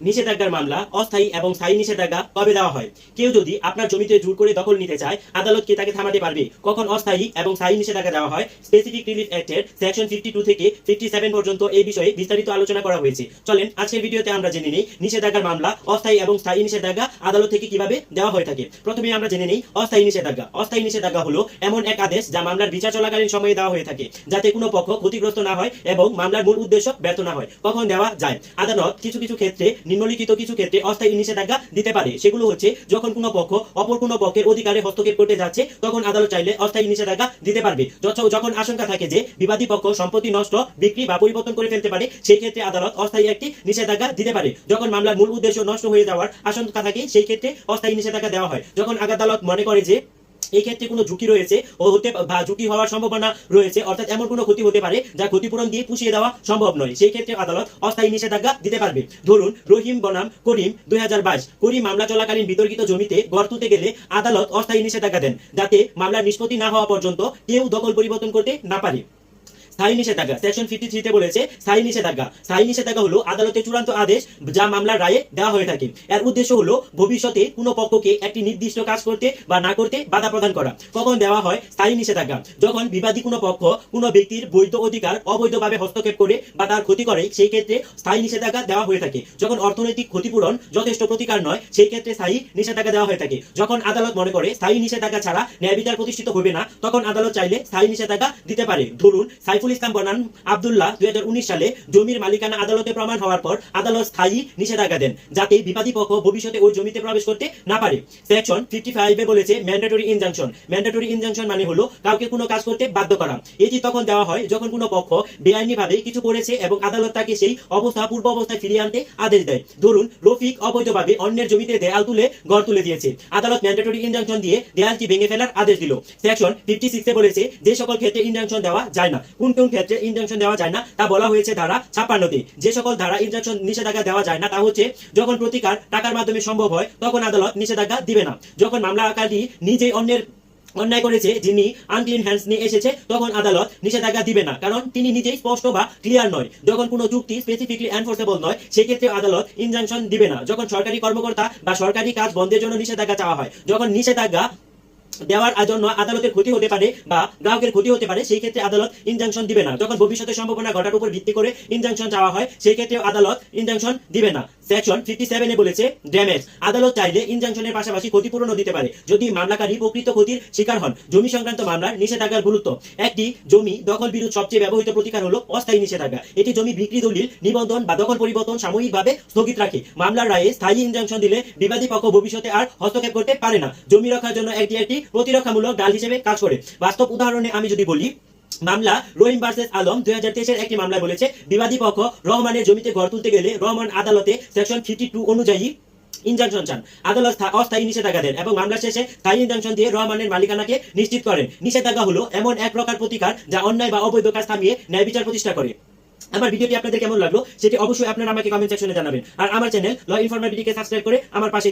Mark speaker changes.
Speaker 1: নিষেধাজ্ঞার মামলা, অস্থায়ী এবং স্থায়ী নিষেধাজ্ঞা কবে দেওয়া হয়? কেউ যদি আপনার জমিতে জোর করে দখল নিতে চায়, আদালত কি তাকে থামাতে পারবে? কখন অস্থায়ী এবং স্থায়ী নিষেধাজ্ঞা দেওয়া হয়? স্পেসিফিক রিলিফ অ্যাক্টের সেকশন ফিফটি টু থেকে ফিফটি সেভেন পর্যন্ত এই বিষয়ে বিস্তারিত আলোচনা করা হয়েছে। চলেন, আজকের ভিডিওতে আমরা জেনে নিই নিষেধাজ্ঞার মামলা, অস্থায়ী এবং স্থায়ী নিষেধাজ্ঞা আদালত থেকে কীভাবে দেওয়া হয়ে থাকে। প্রথমে আমরা জেনে নিই অস্থায়ী নিষেধাজ্ঞা। অস্থায়ী নিষেধাজ্ঞা হলো এমন এক আদেশ যা মামলার বিচার চলাকালীন সময়ে দেওয়া হয়ে থাকে, যাতে কোনো পক্ষ ক্ষতিগ্রস্ত না হয় এবং মামলার মূল উদ্দেশ্য ব্যর্থ না হয়। কখন দেওয়া যায়? আদালত কিছু কিছু ক্ষেত্রে নিম্নলিখিত কিছু ক্ষেত্রে অস্থায়ী নিষেধাজ্ঞা দিতে পারে। সেগুলো হচ্ছে, যখন কোনো পক্ষ অপর কোনো পক্ষের অধিকারে হস্তক্ষেপ করতে যাচ্ছে, তখন আদালত চাইলে অস্থায়ী নিষেধাজ্ঞা দিতে পারবে। যখন আশঙ্কা থাকে যে বিবাদী পক্ষ সম্পত্তি নষ্ট, বিক্রি বা পরিবর্তন করে ফেলতে পারে সেই ক্ষেত্রে আদালত অস্থায়ী একটি নিষেধাজ্ঞা দিতে পারে। যখন মামলার মূল উদ্দেশ্য নষ্ট হয়ে যাওয়ার আশঙ্কা থাকে, সেই ক্ষেত্রে অস্থায়ী নিষেধাজ্ঞা দেওয়া হয়। যখন আদালত মনে করে যে এই ক্ষেত্রে কোনো ঝুঁকি রয়েছে ও হতে বা ঝুঁকি হওয়ার সম্ভাবনা রয়েছে, অর্থাৎ এমন কোনো ক্ষতি হতে পারে যা ক্ষতিপূরণ দিয়ে পুষিয়ে দেওয়া সম্ভব নয়। সেই ক্ষেত্রে আদালত অস্থায়ী নিষেধাজ্ঞা দিতে পারবে। ধরুন, রহিম বনাম করিম দুই হাজার বাইশ, করিম মামলা চলাকালীন বিতর্কিত জমিতে গড় তুলতে গেলে আদালত অস্থায়ী নিষেধাজ্ঞা দেন, যাতে মামলার নিষ্পত্তি না হওয়া পর্যন্ত কেউ দখল পরিবর্তন করতে না পারে। স্থায়ী নিষেধাজ্ঞা। সেকশন ফিফটি থ্রিতে বলেছে, স্থায়ী নিষেধাজ্ঞা। স্থায়ী নিষেধাজ্ঞা হলো আদালতের চূড়ান্ত আদেশ যা মামলার রায়ে দেওয়া হয়ে থাকে। এর উদ্দেশ্য হলো ভবিষ্যতে কোনো পক্ষকে একটি নির্দিষ্ট কাজ করতে বা না করতে বাধা প্রদান করা। কখন দেওয়া হয়? স্থায়ী নিষেধাজ্ঞা। যখন বিবাদী কোনো পক্ষ কোনো ব্যক্তির বৈধ অধিকার অবৈধভাবে হস্তক্ষেপ করে বা তার ক্ষতি করে, সেই ক্ষেত্রে স্থায়ী নিষেধাজ্ঞা দেওয়া হয়ে থাকে। যখন অর্থনৈতিক ক্ষতিপূরণ যথেষ্ট প্রতিকার নয়, সেই ক্ষেত্রে স্থায়ী নিষেধাজ্ঞা দেওয়া হয়ে থাকে। যখন আদালত মনে করে স্থায়ী নিষেধাজ্ঞা ছাড়া ন্যায় বিচার প্রতিষ্ঠিত হবে না, তখন আদালত চাইলে স্থায়ী নিষেধাজ্ঞা দিতে পারে। ধরুন সাইফুল ইসলাম বনাম আবদুল্লাহ দুই হাজার উনিশ সালে জমির মালিকানা আদালতে প্রমাণ হওয়ার পর আদালত স্থায়ী নিষেধাজ্ঞা দেন, যাতে বিবাদী পক্ষ ভবিষ্যতে ওই জমিতে প্রবেশ করতে না পারে। সেকশন ফিফটি ফাইভে বলেছে ম্যান্ডেটরি ইনজাংশন। ম্যান্ডেটরি ইনজাংশন মানে হলো কাউকে কোনো কাজ করতে বাধ্য করা। এটি তখন দেওয়া হয় যখন কোনো পক্ষ বেআইনিভাবে কিছু করেছে এবং আদালত তাকে সেই অবস্থা পূর্ব অবস্থায় ফিরিয়ে আনতে আদেশ দেয়। ধরুন, রফিক অবৈধভাবে অন্যের জমিতে দেয়াল তুলে গড় তুলে দিয়েছে। আদালত ম্যান্ডেটরি ইনজাংশন দিয়ে দেয়ালটি ভেঙে ফেলার আদেশ দিল। সেকশন ফিফটি সিক্সে বলেছে, যে সকল ক্ষেত্রে ইনজাংশন দেওয়া যায় না। কোন কোন ক্ষেত্রে ইনজাংশন দেওয়া যায় না। তা বলা হয়েছে ধারা ছাপ্পান্নতে। যে সকল ধারা ইনজাংশন নিষেধাজ্ঞা দেওয়া যায় না, তা হচ্ছে যখন প্রতিকার টাকার মাধ্যমে সম্ভব হয়, তখন আদালত নিষেধাজ্ঞা দিবে না। যখন মামলাকারী নিজেই অন্যের অন্যায় করেছে, যিনি আনক্লিন হ্যান্ডস নিয়ে এসেছে, তখন আদালত নিষেধাজ্ঞা দিবে না। কারণ তিনি নিজেই স্পষ্ট বা ক্লিয়ার নয়। যখন কোনো চুক্তি স্পেসিফিকলি এনফোর্সেবল নয়, সেক্ষেত্রে আদালত ইনজাংশন দিবে না। যখন সরকারি কর্মকর্তা বা সরকারি কাজ বন্ধের জন্য নিষেধাজ্ঞা চাওয়া হয়, যখন নিষেধাজ্ঞা দেওয়ার জন্য আদালতের ক্ষতি হতে পারে বা গ্রাহকের ক্ষতি হতে পারে, সেই ক্ষেত্রে আদালত ইনজাংশন দিবে না। যখন ভবিষ্যতে সম্ভাবনা ঘটার উপর ভিত্তি করে ইনজাংশন চাওয়া হয়, সেই ক্ষেত্রে আদালত ইনজাংশন দিবে না। সেকশন ফিফটি সেভেনে বলেছে ড্যামেজ আদালত চাইলে ইনজাংশনের পাশাপাশি ক্ষতিপূরণও দিতে পারে। যদি মামলাকারী প্রকৃত ক্ষতির শিকার হন, জমি সংক্রান্ত মামলার নিষেধাজ্ঞার গুরুত্ব। একটি জমি দখল বিরোধ সবচেয়ে ব্যবহৃত প্রতিকার হলো অস্থায়ী নিষেধাজ্ঞা। এটি জমি বিক্রি, দলিল, নিবন্ধন বা দখল পরিবর্তন সাময়িকভাবে স্থগিত রাখে। মামলার রায়ে স্থায়ী ইনজাংশন দিলে বিবাদী পক্ষ ভবিষ্যতে আর হস্তক্ষেপ করতে পারে না। জমি রক্ষার জন্য এটি একটি প্রতিরক্ষামূলক ডাল হিসেবে কাজ করে। বাস্তব উদাহরণে আমি যদি বলি মামলা রহিম ভার্সেস আলম দুই হাজার তেইশের একটি মামলায় বলেছে, বিবাদী পক্ষ রহমানের জমিতে ঘর তুলতে গেলে রহমান আদালতে সেকশন ফিফটি টু অনুযায়ী ইনজাংশন চান। আদালত অস্থায়ী নিষেধাজ্ঞা দেন এবং মামলা শেষে স্থায়ী ইনজাংশন দিয়ে রহমানের মালিকানাকে নিশ্চিত করেন। নিষেধাজ্ঞা হলো এমন এক প্রকার প্রতিকার যা অন্যায় বা অবৈধ কাজ থামিয়ে ন্যায় বিচার প্রতিষ্ঠা করে। আমার ভিডিওটি আপনাদের কেমন লাগল সেটি অবশ্যই আপনারা আমাকে কমেন্ট সেকশনে জানাবেন। আর আমার চ্যানেল ল ইনফরমেটিভিকে সাবস্ক্রাইব করে আমার পাশে